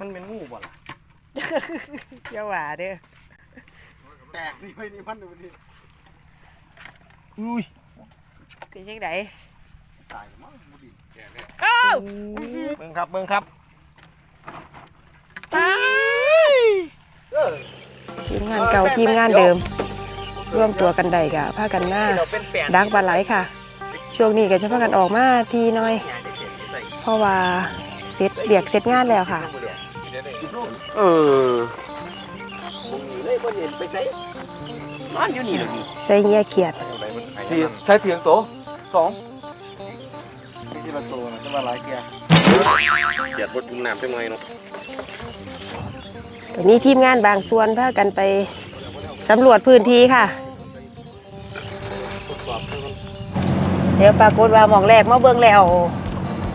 มันเป็นงูบ่ล่ะอย่าหว่าเด้อแตกนี่ไปนี่มันดูดิอุ้ยเป็นยังไงตายมั้งบ่ดีอ้าวเบิ่งครับเบิ่งครับตายทีมงานเก่าทีมงานเดิม ร่วมตัวกันใดกะพากันหน้าเราเป็นแปลนดักปลาไหลค่ะ ช่วงนี้ก็จะพากันออกมาทีหน้อย เพราะว่าเสร็จเบียกเสร็จงานแล้วค่ะ เออเลยบ่เห็นไปไสนอนอยู่นี่เลยนี่ใส่เงี้ยเขียดที่ใช้เถียงโตสองที่ละตัวนะจะว่าหลายแก่เกียดบ่จุ่มน้ำจังหน่อยเนาะตอนนี้ทีมงานบางส่วนพากันไปสำรวจพื้นที่ค่ะ เดี๋ยวปรากฏว่าหมองแรกมาเบิ่งแล้ว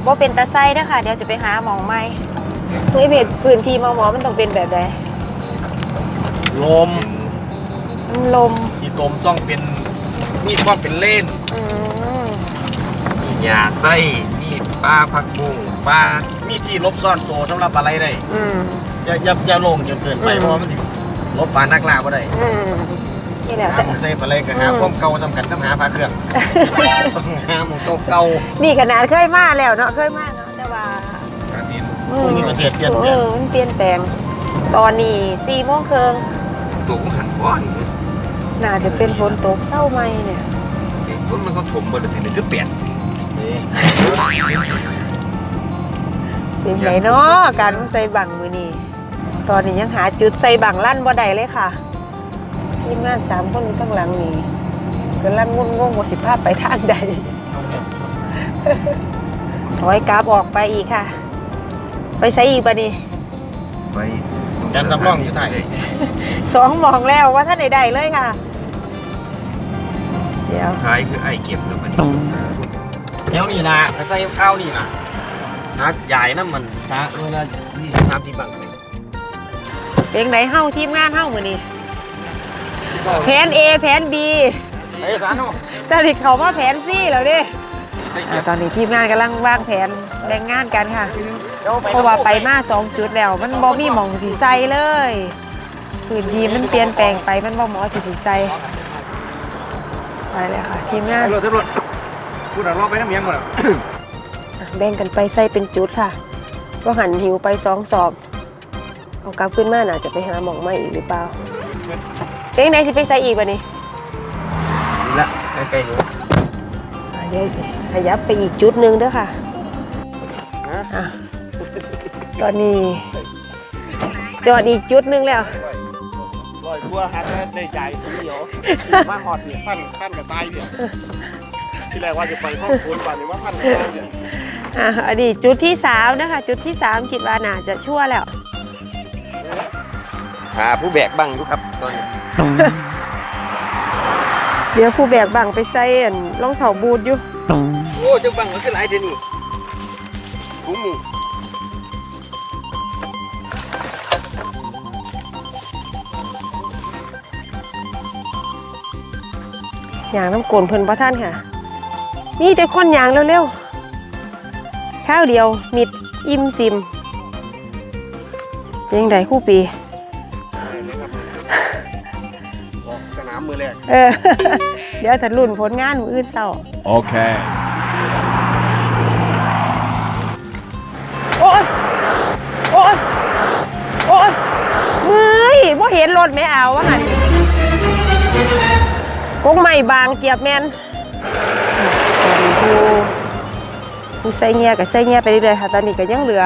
ว่าเป็นตาไซนะคะเดี๋ยวจะไปหาหมองใหม่ เฮ้ยเบ็ดพื้นที่หมอหมอมันต้องเป็นแบบใดลมมันลมที่ลมต้องเป็นมีความเป็นเล่นอืมมีหญ้าไส้มีปลาผักบุ้งปลามีที่ลบซ่อนตัวสำหรับอะไรได้อืม อย่าอย่าอย่าโลงจนเกินไปอืม เพราะว่ามันสิลบปลานักล่าบ่ได้อืมนี่แหละหาแต่ หมองใส่ปลาไหลก็หาอืม ความเก่าสำคัญกับหาปลาเครื่องต้องหาหมองเก่านี่ขนาดเคยมาแล้วเนาะเคยมาเนาะ แต่ว่าๆนี่อืพวกนี้ประเทศเปลี่ยนแปลเองอมันเปลี่ยนแปลง ตอนนี้สี่โมงครึ่งตัวของหันก้อนน่าจะเป็นฝนตกเศร้าไหมเนี่ยต้นมันก็ถมบนทีนึงก็เปลี่ยนนี่เป็นไงเนาะการใส่บังมือนี่ตอนนี้ยังหาจุดใส่บังลั่นบ่ได้เลยค่ะทีมงานสามคนอยู่ข้างหลังนี่ก็ลั่นงงงๆว่าสิภาพไปทางใดถอยกราฟออกไปอีกค่ะไป ใส่อีกปะนี่ไปจานสำรองอยู่ไทย สองหมองแล้วว่าท่านใดๆเลยค่ะ เดี๋ยว ท้ายคือไอ้เก็บแล้วมันเดี๋ยวนี่นะก็ใส่ข้าวนี่นะนะใหญ่น้ำมันซะเวลานี่ทำที่บังเลยเป็นไหนเฮ้าทีมงานเฮ้ามือนี่แผน A แผน B เฮ้ยสารเนาะตอนนี้เขาว่าแผน C แล้วเด้ อ่าตอนนี้ทีมงานกำลังวางแผนแบ่งงานกันค่ะ เพราะว่าไปมาสองจุดแล้ว มันบ่มีหมองสีใสเลยพื้นที่มันเปลี่ยนแปลงไปมันบ่เหมอสีสีใสไปเลยค่ะทีมงาน ตำรวจตำรวจพูดอะไรไปน้ำเมียงหมดอะ แบ่งกันไปใส่เป็นจุดค่ะก็หันหิวไปสองสอบ เอากลับขึ้นมาน่าจะไปหาหมองใหม่อีกหรือเปล่าเป็นไหนสิไปใส่อีกวะนี่นี่ละใกล้ๆอยู่อ่าเดี๋ยว ขยับไปอีกจุดหนึ่งเด้อค่ะอะตอนนี้ จอดอีกจุดหนึ่งแล้วลอยตัวฮัทได้ใจสีเดียวมาหอดเนี่ยพันพันกับตายเนี่ยที่แรกว่าจะไปห้องคูณป่านนี้ว่าพันกับตายเนี่ยอะอันนี้จุดที่สามนะคะจุดที่สามคิดว่าน่าจะชั่วแล้วหาผู้แบกบังอยู่ครับตอนนี้เดี๋ยวผู้แบกบังไปใส่อันรองเท้าบูทอยู่ โอ้จังบังมันคือหลายเดี๋ยวนี้ถุงนี่อย่างน้ำกลนเพิ่นพระท่านค่ะ นี่แต่คนอย่างเร็วๆ ข้าวเดียวมิดอิ่มซิมยังไงคู่ปีออกสนามมือแรกเออ เดี๋ยวถัดรุ่นผลงานมืออื่นเต่า Okay. โอ้ นรถไม่เอาวะหันกงใหม่บางเกียบแมนผู้ผู้ใส่เงียกับใส่เงียไปเรื่อยๆค่ะ ตอนนี้ก็ยังเหลือ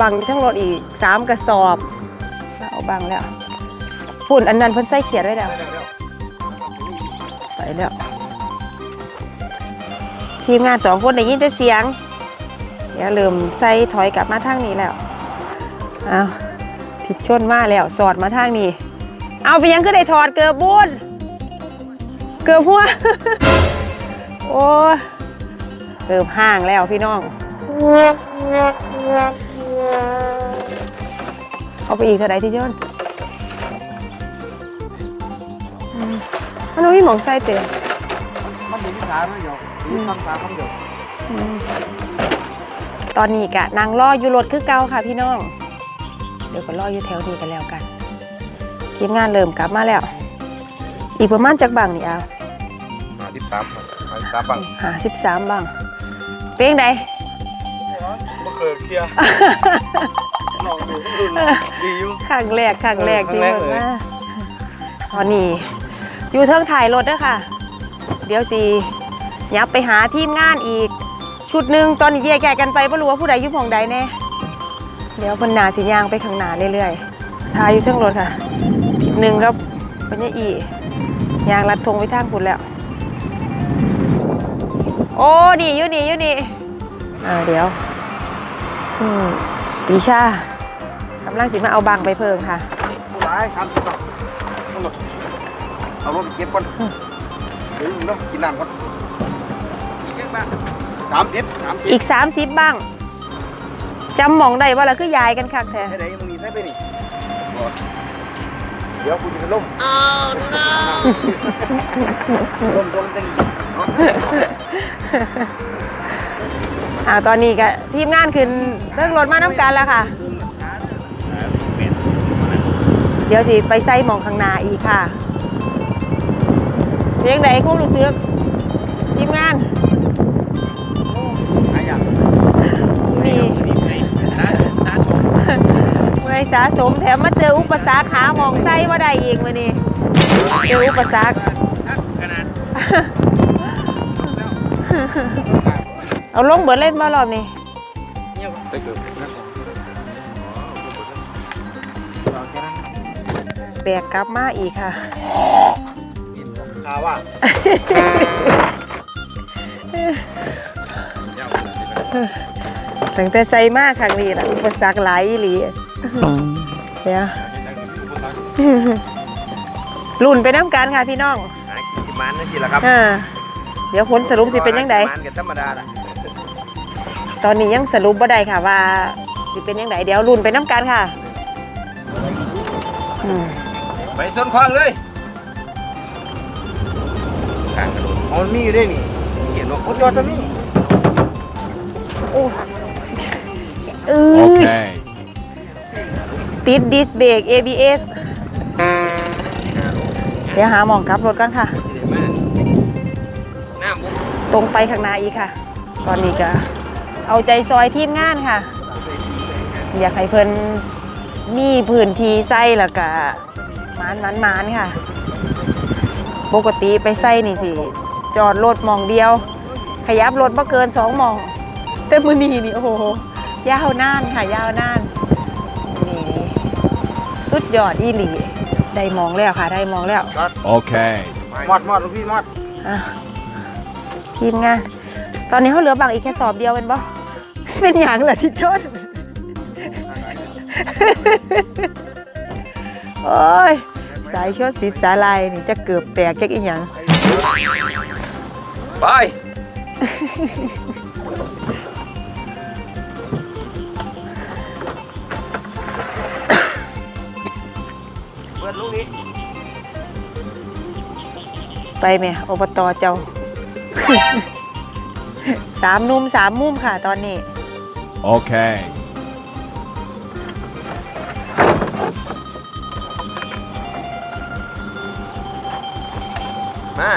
บังทั้งรถอีกสามกระสอบเอาบังแล้วฝุ่นอันนั้นเพิ่นใส่เขียนไว้แล้วไปแล้วทีมงานสองคนได้ยินแต่เสียง เดี๋ยวเริ่มใส่ถอยกลับมาทางนี้แล้ว เอา ผิดชนมาแล้วสอดมาทางนี้ เอาไปยังก็ได้ถอดเกือบบุญเกือบหัว โอ้เกือบห่างแล้วพี่น้อง เอาไปอีกเท่าไรที่ชนอันไม่มีหมองใส่เต็มมันมีวิชาด้วยเดียวมีคำถามคำเดียวตอนนี้กะนางล่ออยู่รถคือเก่าค่ะพี่น้อง เดี๋ยวก็รออยู่แถวนี้กันแล้วกันทีมงานเริ่มกลับมาแล้ว อีกประมาณจักบังนี่เอามาที่ตามมาที่ตามบังหาสิบสามบังเปียงใดเมื่อเคยเคลียร์ลองดูดูดีอยู่ข้างแรกข้างแรกเออที่ครั้งแรกเพิ่นเลยมาตอนนี้อยู่เทิงถ่ายรถเด้อค่ะ เดี๋ยวสิยับไปหาทีมงานอีก ชุดหนึ่งตอนนี้แยกย้ายกันไปไม่รู้ว่าผู้ใดอยู่หมองใดแน่ เดี๋ยวเพนหนาสิย่างไปข้างหน้าเรื่อยๆทายอยู่เทิงรถค่ะอีกหนึ่งก็เป็นยอียางรัดธงไปทางคุณแล้ว โอ้นี่อยู่นี่อยู่นี่อ่าเดี๋ยวอืมปีชากำลังสิมาเอาบังไปเพิ่มค่ะผู้ร้ายครับเอารถไปเก็บก่อนเดี๋ยวเนาะกินน้ำก่อนอีกเยอะมากสามสิบสามสิบอีก30บ้าง จำหมองได้ว่าเราคือยายกันคักแท้ให้ไหนมึงมีใส่ไปนี่เดี๋ยวกูจะล่มล่มตรงเต็งเนาะอ่าตอนนี้ก็ทีมงานขึ้นเรื่องรถมาน้ำกันแล้วค่ะ เดี๋ยวสิไปใส่หมองข้างหน้าอีกค่ะเรียงไหนคุ้มรู้สึกทีมงาน สะสมแถมมาเจออุปสรรคหาหมองใส่ว่าได้อีกมานี่เจออุปสรรคขนาดเอาลงเบิดเล่นมารอบนี้ไปเกิดแบกกลับมาอีกค่ะข่าวว่าตั้งแต่ใส่มากครั้งนี้ละอุปสรรคหลายอีหลี เดี๋ยวลุ่นไปน้ำกันค่ะพี่น้องหากินที่มันนั่นทีละครับอ่าเดี๋ยวผลสรุปสิเป็นยังไงมันกับธรรมดาล่ะตอนนี้ยังสรุปบ่ได้ค่ะว่าสิเป็นยังไงเดี๋ยวลุ่นไปน้ำกันค่ะอืมไปส้นคลองเลยกลางกระโดดเอามันมีอยู่ด้วยนี่เห็นว่าโอ้จอดจะมีโอ้เออ Okay. ติดดิสเบรก ABS เดี๋ยวหาหมองกลับรถกันค่ะที่ไหนมาหน้ามุกตรงไปข้างหน้าอีกค่ะ ตอนนี้ก็เอาใจซอยทีมงานค่ะ อยากให้เพิ่นมีพื้นที่ใส่แล้วก็มานมานมานค่ะ ปกติไปใส่นี่สิ จอดรถมองเดียว ขยับรถบ่เกินสองมอง แต่มือนีนี่โอ้โหยาวนานค่ะ ยาวนาน สุดยอดอีหลี ได้หมองแล้วค่ะ ได้หมองแล้ว Okay. มอดมอดลูกพี่มอดอะทีมงานตอนนี้เขาเหลือบังอีกแค่สอบเดียวเป็นบ่เป็นอย่างเหรอที่ชนโอ้ย สายชดสีสาลายนี่จะเกือบแตกแก๊กอีหยังไป ดลูกนี้ไปแม่อบตเจ้า สามนุ่มสามมุมค่ะตอนนี้ Okay. มา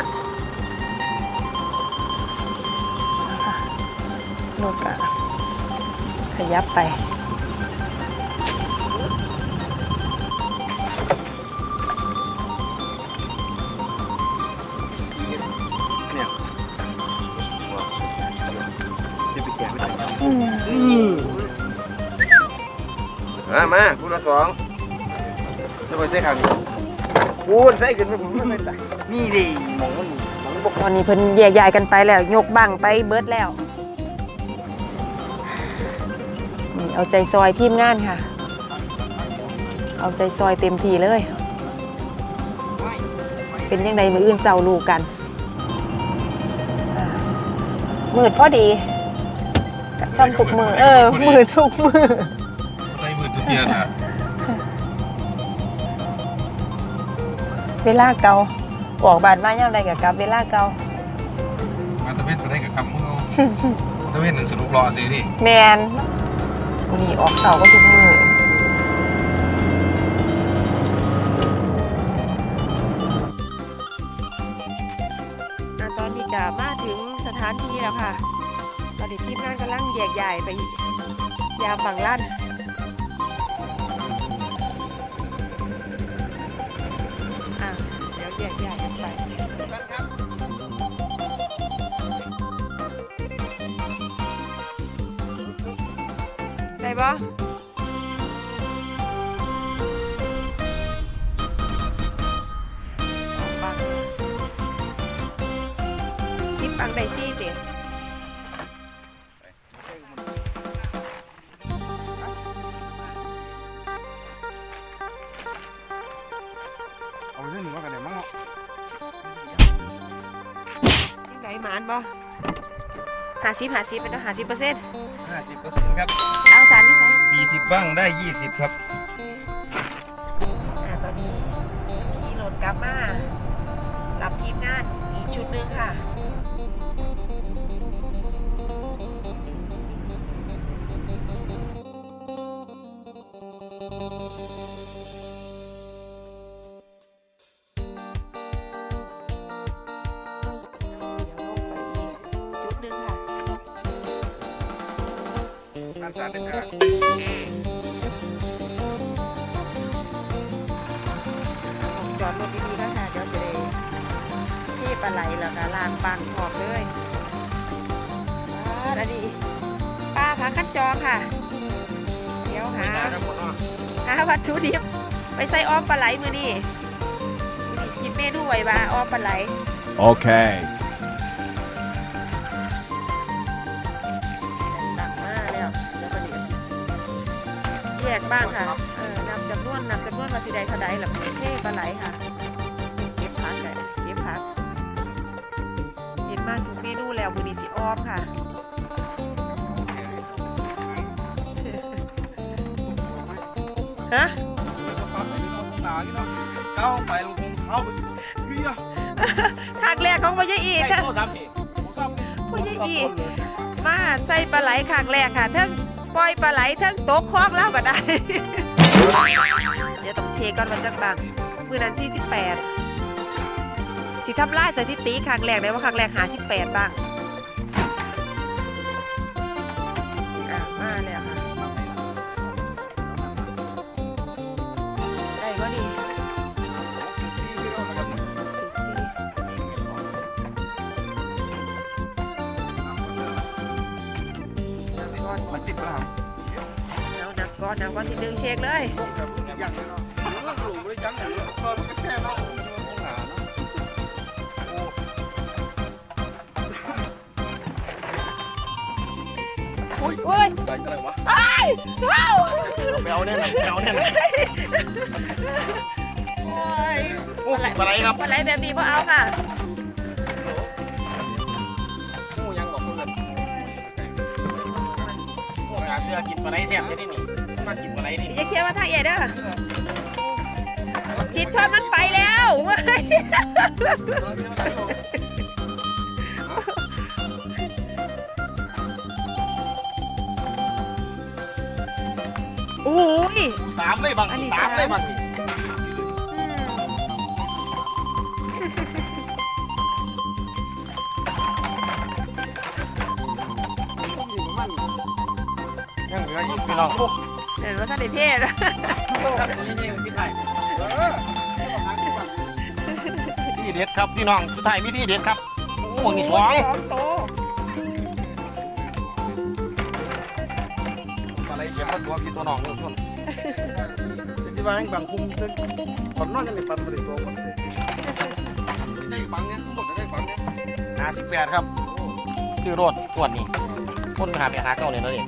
รถอะขยับไป นอืมามาพูดละสองจะไปใส่ขังพูดใส่กันไปผมไม่ใส่นี่ดิมองมันมองบกตอนนี้เพิ่นแยกย้ายกันไปแล้ว ยกบังไปเบิดแล้วนี่เอาใจซอยทีมงานค่ะ เอาใจซอยเต็มทีเลย เป็นยังไงมืออื่นเจ้าลูกกันมืดพอดี ซ้ำทุกมือ เออ มือทุกมือ ใส่มือทุกเดือนอะเวลาเก่าออกบานมาย่างไรกับกับ เวลาเก่ามาตะเวนจะได้กับคำมึงเอาตะเวนหนึ่งสรุปรอสิที่แมนนี่ออกเสาก็ทุกมือตอนนี้กามาถึงสถานที่แล้วค่ะ ตอนนี้ทีมงานกำลังแยกใหญ่ไปยามบางลั่น นบ่หาสิบหาสิบเป็นต้องหาสิบเปอร์เซ็นต์ห้าสิบเปอร์เซ็นต์ครับเอาสารที่ใส่สี่สิบบ้างได้ยี่สิบครับอ่าตอนนี้ขี่รถกลับมารับทีมงานอีกชุดหนึ่งค่ะเสารเป็นการจอดรถดีๆแล้วค่ะเดี๋ยวจะได้ที่ปลาไหลแล้วก็ลางปังออกเลยอันนี้ป้าผาขั้นจองค่ะ เดี๋ยวหาหาวัตถุดิบไปใส่อ้อมปลาไหลมือนี่มีคิดเมนูไว้ว่าอ้อมปลาไหล Okay. ตัก กบ้างค่ะเออนำจำนวนนำจำนวนว่าสิใดเท่าใดหลับเท่ปลาไหลค่ะเก็บผักเลยเก็บผักเห็นมากทุกเมนูแล้วมือนี้สิอ้อมค่ะฮะหนานี่เนาะเก้าไปลงเอาไปเฮียทางแรกของพ่อใหญ่อีใส่ค่ะโซ่สามทีผมซ้ำพ่อใหญ่อีมาใส่ปลาไหลครั้งแรกค่ะทั้ง ปล่อยปลาไหลทั้งตกคลองแล้วก็ได้ เดี๋ยวต้องเช็คก่อนว่าจักบังมือนั้น48สิทำลายสถิติครั้งแรกได้ว่าครั้งแรกหา18บ้าง อนมันติดป่ะครับเอานับก้อนนับก้อนที่หนึ่งเช็คเลยอย่างนี้เนาะหลุมไม่จังเลยตอนมันก็แค่เนาะหนาเนาะอุ้ยได้อะไรวะเอ้าไปเอาเนี่ยนะไปเอาเนี่ยนะโอ้ยโอ้ยอะไรครับอะไรแบบนี้พอเอาค่ะ อ้ยอาเสื้อกินปลาไหลแซ่บจะได้นี่มากินปลาไหลนี่อย่าเคลียร์มาทางเอ็ดเด้อทิดช็อตมันไปแล้วเว้ยโอ้ยสามเลยบางอันนี้สามสามเลยบางที พี่น้องเดี๋ยวว่าท่านในเทศครับนี่นี่พี่ไทยที่เด็ดครับพี่น้องสุดท้ายมีที่เด็ดครับโอ้โหนี่สองสองโตปลาไหลเขียวมาตัวพี่ตัวน้องนี่ชนที่ว่าให้บางคุมซึ่งตอนนอนยังไม่ฟันบริโภคหมดเลยได้ฟังเนี่ยหมดได้ฟังเนี่ยหาสิบแปดครับชื่อรถตรวจนี่คนหาไปหาเก้าเลยนะเนี่ย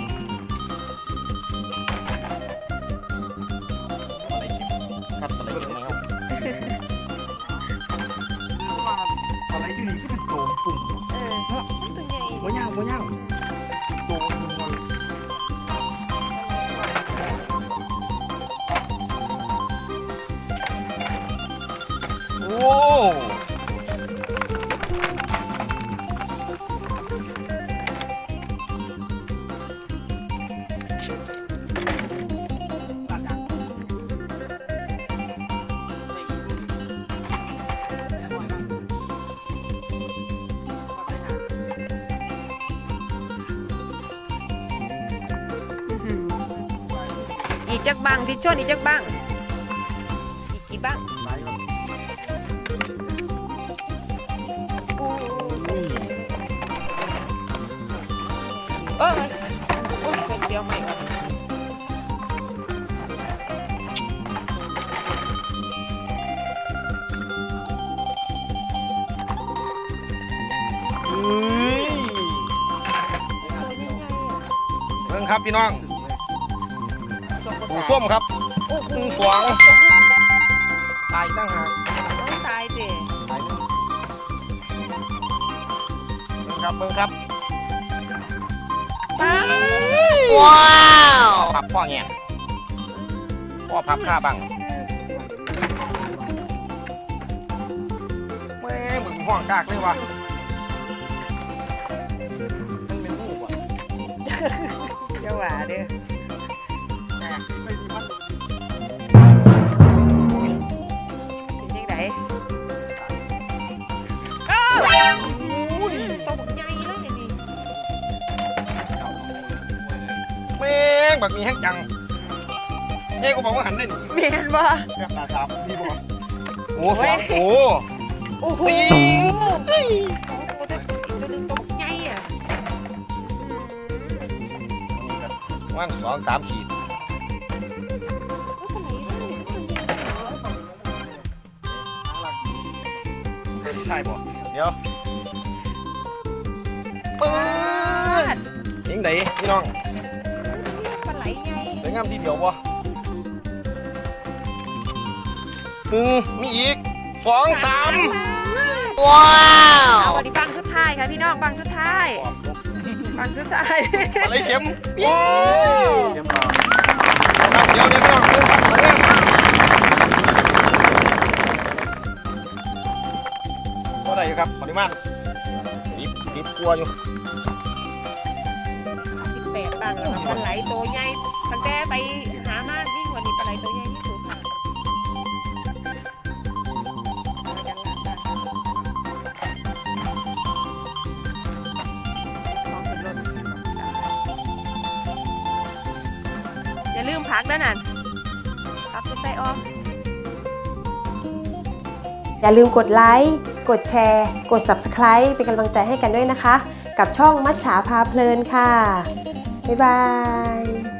อะไรที่นี่ก็เป็นโจมปุ่มเออมันตัวใหญ่หัวยาวหัวยาว อีกจักบังทิชชนอีกจักบังอีกกี่บังเออโอ้ยเดี๋ยวใหม่ก่อนเบิ่งครับพี่น้อง ปูส้มครับโอ้โหปูสวงตายตั้งหากน้องตายเด้ตายหนึ่งเบิ่งครับเบิ่งครับตายพับพ่อเงี้ยพ่อพับข้าบังแม่งมึงห้องกากเลยวะมันเป็นรูปอะเจ้าหวาเด้อ จังเอ้กูบอกว่าหันได้นี่เมียนบ่แซ่บตาสามนี่บ่โอ้สองโอ้โอ้โหสี่โอ้โหแต่ตัวหนึงตกใหญ่อะว่างสองสามขีดใช่บ่เดี๋ยวปื๊ดยิงไหนพี่น้อง ปลาไหลใหญ่สวยงามทีเดียวบ่อืมมีอีกสองสามเอาวันนี้บังสุดท้ายค่ะพี่น้องบังสุดท้ายบังสุดท้ายอะไรเข็มโอ้เยี่ยมต่อครับเดี๋ยวเดี๋ยวพี่น้องเดี๋ยวครับมาเนี่ยก็ได้อยู่ครับปริมาณสิบสิบกว่าอยู่ สิบแปดบังแล้วค่ะปลาไหลตัวใหญ่ตั้งแต่ไปหามาวิ่งวันนี้ปลาไหลตัวใหญ่ที่สุดค่ะยังบ้านของขึ้นรถอย่าลืมพักนะนั่นพักไปใส่อ้อมอย่าลืมกดไลค์ กดแชร์ กด Subscribe เป็นกำลังใจให้กันด้วยนะคะ กับช่องมัชฉาพาเพลินค่ะ บ๊ายบาย